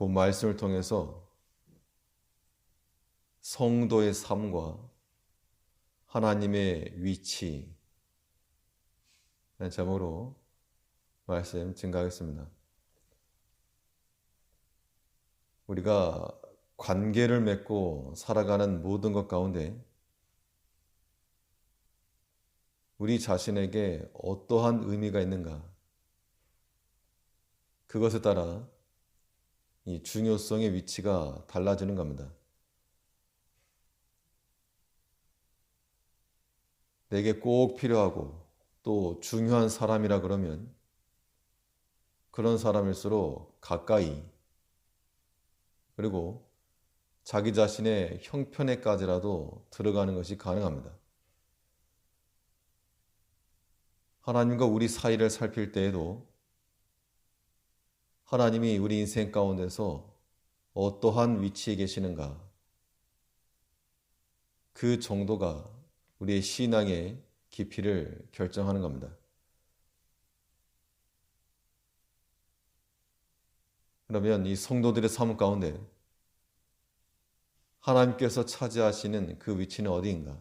본 말씀을 통해서 성도의 삶과 하나님의 위치 제목으로 말씀 증가하겠습니다. 우리가 관계를 맺고 살아가는 모든 것 가운데 우리 자신에게 어떠한 의미가 있는가? 그것에 따라 이 중요성의 위치가 달라지는 겁니다. 내게 꼭 필요하고 또 중요한 사람이라 그러면 그런 사람일수록 가까이 그리고 자기 자신의 형편에까지라도 들어가는 것이 가능합니다. 하나님과 우리 사이를 살필 때에도 하나님이 우리 인생 가운데서 어떠한 위치에 계시는가 그 정도가 우리의 신앙의 깊이를 결정하는 겁니다. 그러면 이 성도들의 삶 가운데 하나님께서 차지하시는 그 위치는 어디인가?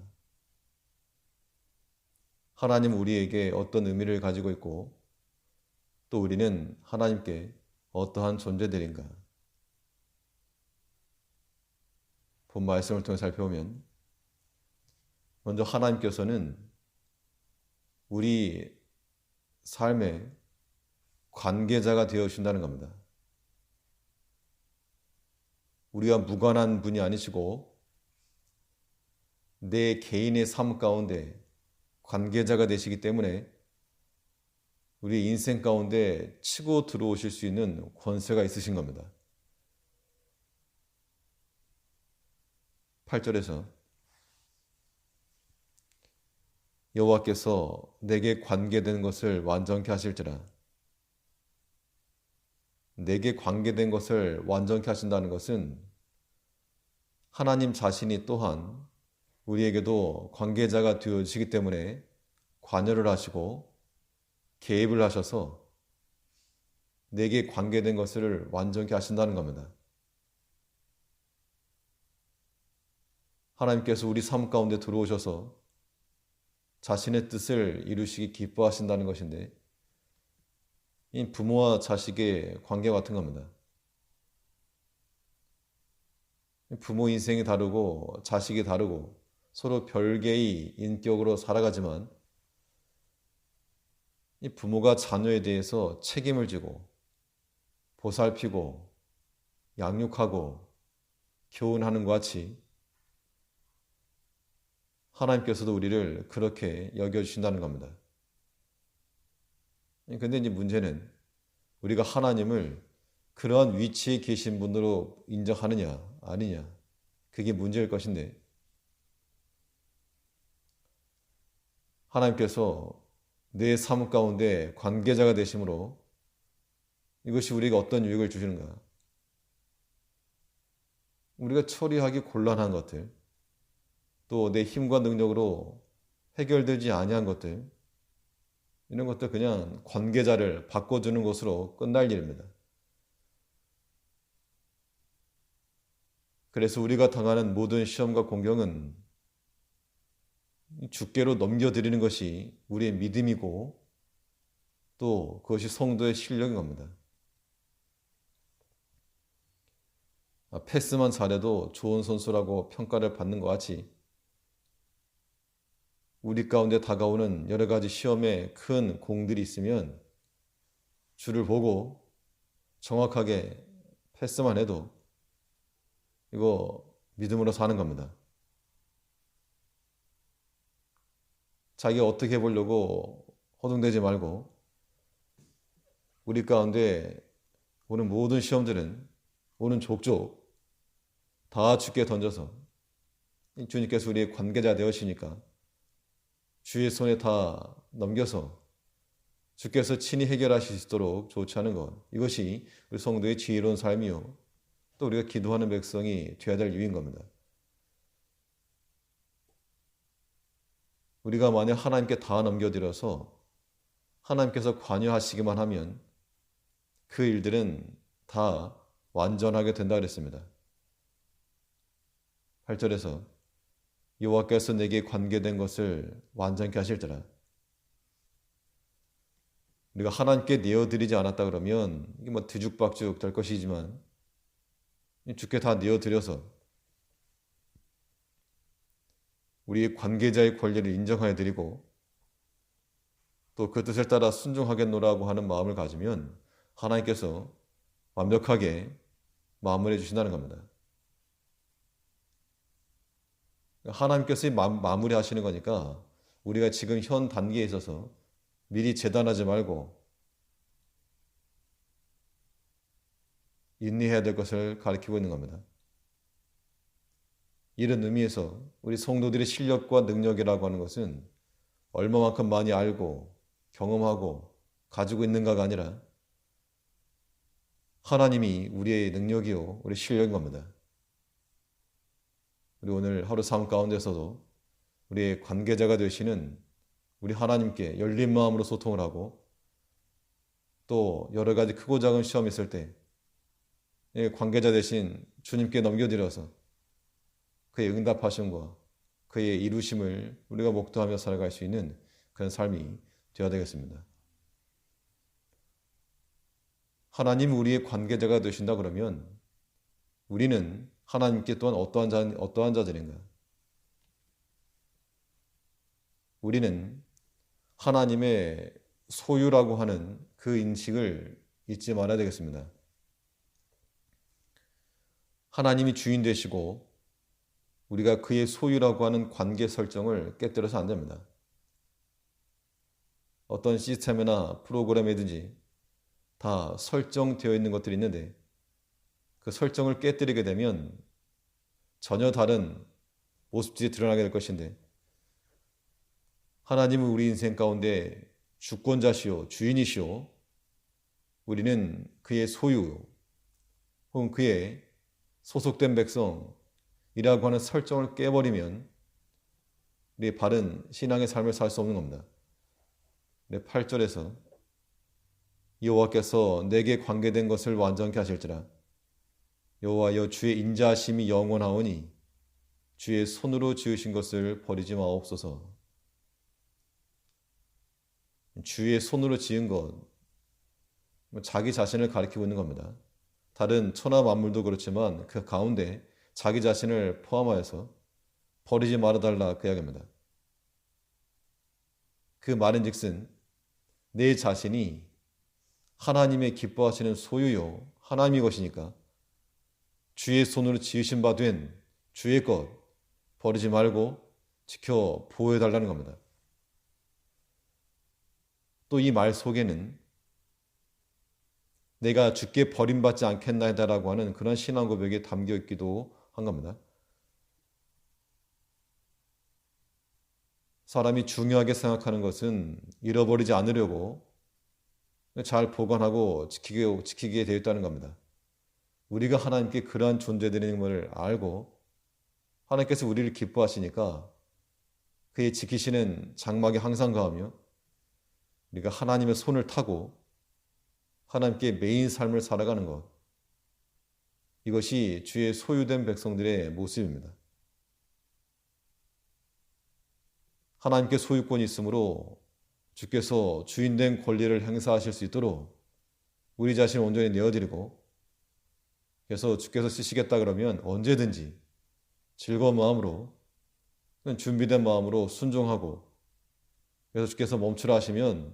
하나님 우리에게 어떤 의미를 가지고 있고 또 우리는 하나님께 어떠한 존재들인가? 본 말씀을 통해 살펴보면 먼저 하나님께서는 우리 삶의 관계자가 되어 주신다는 겁니다. 우리와 무관한 분이 아니시고 내 개인의 삶 가운데 관계자가 되시기 때문에 우리 인생 가운데 치고 들어오실 수 있는 권세가 있으신 겁니다. 8절에서 여호와께서 내게 관계된 것을 완전케 하실지라 내게 관계된 것을 완전케 하신다는 것은 하나님 자신이 또한 우리에게도 관계자가 되어지기 때문에 관여를 하시고 개입을 하셔서 내게 관계된 것을 완전케 하신다는 겁니다. 하나님께서 우리 삶 가운데 들어오셔서 자신의 뜻을 이루시기 기뻐하신다는 것인데 이 부모와 자식의 관계 같은 겁니다. 부모 인생이 다르고 자식이 다르고 서로 별개의 인격으로 살아가지만 이 부모가 자녀에 대해서 책임을 지고 보살피고 양육하고 교훈하는 것 같이 하나님께서도 우리를 그렇게 여겨주신다는 겁니다. 근데 이제 문제는 우리가 하나님을 그러한 위치에 계신 분으로 인정하느냐, 아니냐. 그게 문제일 것인데, 하나님께서 내 삶 가운데 관계자가 되심으로 이것이 우리가 어떤 유익을 주시는가? 우리가 처리하기 곤란한 것들, 또 내 힘과 능력으로 해결되지 아니한 것들, 이런 것도 그냥 관계자를 바꿔주는 것으로 끝날 일입니다. 그래서 우리가 당하는 모든 시험과 공경은 주께로 넘겨드리는 것이 우리의 믿음이고 또 그것이 성도의 실력인 겁니다. 아, 패스만 잘해도 좋은 선수라고 평가를 받는 것 같이 우리 가운데 다가오는 여러 가지 시험에 큰 공들이 있으면 주를 보고 정확하게 패스만 해도 이거 믿음으로 사는 겁니다. 자기가 어떻게 해보려고 허둥대지 말고 우리 가운데 오는 모든 시험들은 오는 족족 다 주께 던져서 주님께서 우리의 관계자 되으시니까 주의 손에 다 넘겨서 주께서 친히 해결하실 수 있도록 않은 것. 이것이 우리 성도의 지혜로운 삶이요. 또 우리가 기도하는 백성이 되어야 될 이유인 겁니다. 우리가 만약 하나님께 다 넘겨드려서 하나님께서 관여하시기만 하면 그 일들은 다 완전하게 된다 그랬습니다. 8절에서 여호와께서 내게 관계된 것을 완전케 하실지라. 우리가 하나님께 내어드리지 않았다 그러면 이게 뭐 뒤죽박죽 될 것이지만 주께 다 내어드려서 우리의 관계자의 권리를 인정하여 드리고 또 그 뜻을 따라 순종하겠노라고 하는 마음을 가지면 하나님께서 완벽하게 마무리해 주신다는 겁니다. 하나님께서 마 무리 하시는 거니까 우리가 지금 현 단계에 있어서 미리 재단하지 말고 인내해야 될 것을 가리키고 있는 겁니다. 이런 의미에서 우리 성도들의 실력과 능력이라고 하는 것은 얼마만큼 많이 알고 경험하고 가지고 있는가가 아니라 하나님이 우리의 능력이요, 우리 실력인 겁니다. 우리 오늘 하루 삶 가운데서도 우리의 관계자가 되시는 우리 하나님께 열린 마음으로 소통을 하고 또 여러 가지 크고 작은 시험이 있을 때 관계자 대신 주님께 넘겨드려서 그의 응답하심과 그의 이루심을 우리가 목도하며 살아갈 수 있는 그런 삶이 되어야 되겠습니다. 하나님 우리의 관계자가 되신다 그러면 우리는 하나님께 또한 어떠한 자 어떠한 자들인가? 우리는 하나님의 소유라고 하는 그 인식을 잊지 말아야 되겠습니다. 하나님이 주인 되시고 우리가 그의 소유라고 하는 관계 설정을 깨뜨려서 안 됩니다. 어떤 시스템이나 프로그램이든지 다 설정되어 있는 것들이 있는데 그 설정을 깨뜨리게 되면 전혀 다른 모습들이 드러나게 될 것인데 하나님은 우리 인생 가운데 주권자시오 주인이시오 우리는 그의 소유 혹은 그의 소속된 백성 이라고 하는 설정을 깨버리면 우리 바른 신앙의 삶을 살 수 없는 겁니다. 8절에서 여호와께서 내게 관계된 것을 완전케 하실지라 여호와여 주의 인자심이 영원하오니 주의 손으로 지으신 것을 버리지 마옵소서. 주의 손으로 지은 것뭐 자기 자신을 가리키고 있는 겁니다. 다른 천하 만물도 그렇지만 그 가운데 자기 자신을 포함하여서 버리지 말아달라 그 이야기입니다. 그 말인즉슨 내 자신이 하나님의 기뻐하시는 소유요 하나님의 것이니까 주의 손으로 지으신 바 된 주의 것 버리지 말고 지켜 보호해 달라는 겁니다. 또 이 말 속에는 내가 죽게 버림받지 않겠나이다라고 하는 그런 신앙 고백이 담겨 있기도 한 겁니다. 사람이 중요하게 생각하는 것은 잃어버리지 않으려고 잘 보관하고 지키게, 지키게 되어 있다는 겁니다. 우리가 하나님께 그러한 존재들인 것을 알고 하나님께서 우리를 기뻐하시니까 그의 지키시는 장막에 항상 가하며 우리가 하나님의 손을 타고 하나님께 메인 삶을 살아가는 것. 이것이 주의 소유된 백성들의 모습입니다. 하나님께 소유권이 있으므로 주께서 주인된 권리를 행사하실 수 있도록 우리 자신을 온전히 내어드리고 그래서 주께서 쓰시겠다 그러면 언제든지 즐거운 마음으로 준비된 마음으로 순종하고 그래서 주께서 멈추라 하시면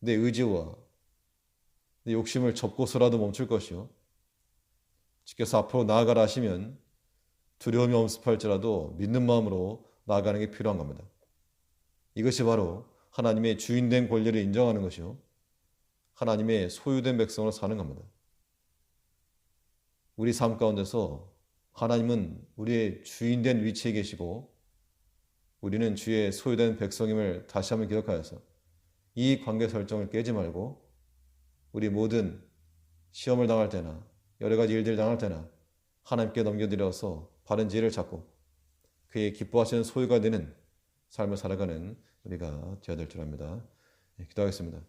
내 의지와 내 욕심을 접고서라도 멈출 것이요 주께서 앞으로 나아가라 하시면 두려움이 엄습할지라도 믿는 마음으로 나아가는 게 필요한 겁니다. 이것이 바로 하나님의 주인된 권리를 인정하는 것이요. 하나님의 소유된 백성으로 사는 겁니다. 우리 삶 가운데서 하나님은 우리의 주인된 위치에 계시고 우리는 주의 소유된 백성임을 다시 한번 기억하여서 이 관계 설정을 깨지 말고 우리 모든 시험을 당할 때나 여러 가지 일들을 당할 때나 하나님께 넘겨드려서 바른 지혜를 찾고 그의 기뻐하시는 소유가 되는 삶을 살아가는 우리가 되어야 될 줄 압니다. 네, 기도하겠습니다.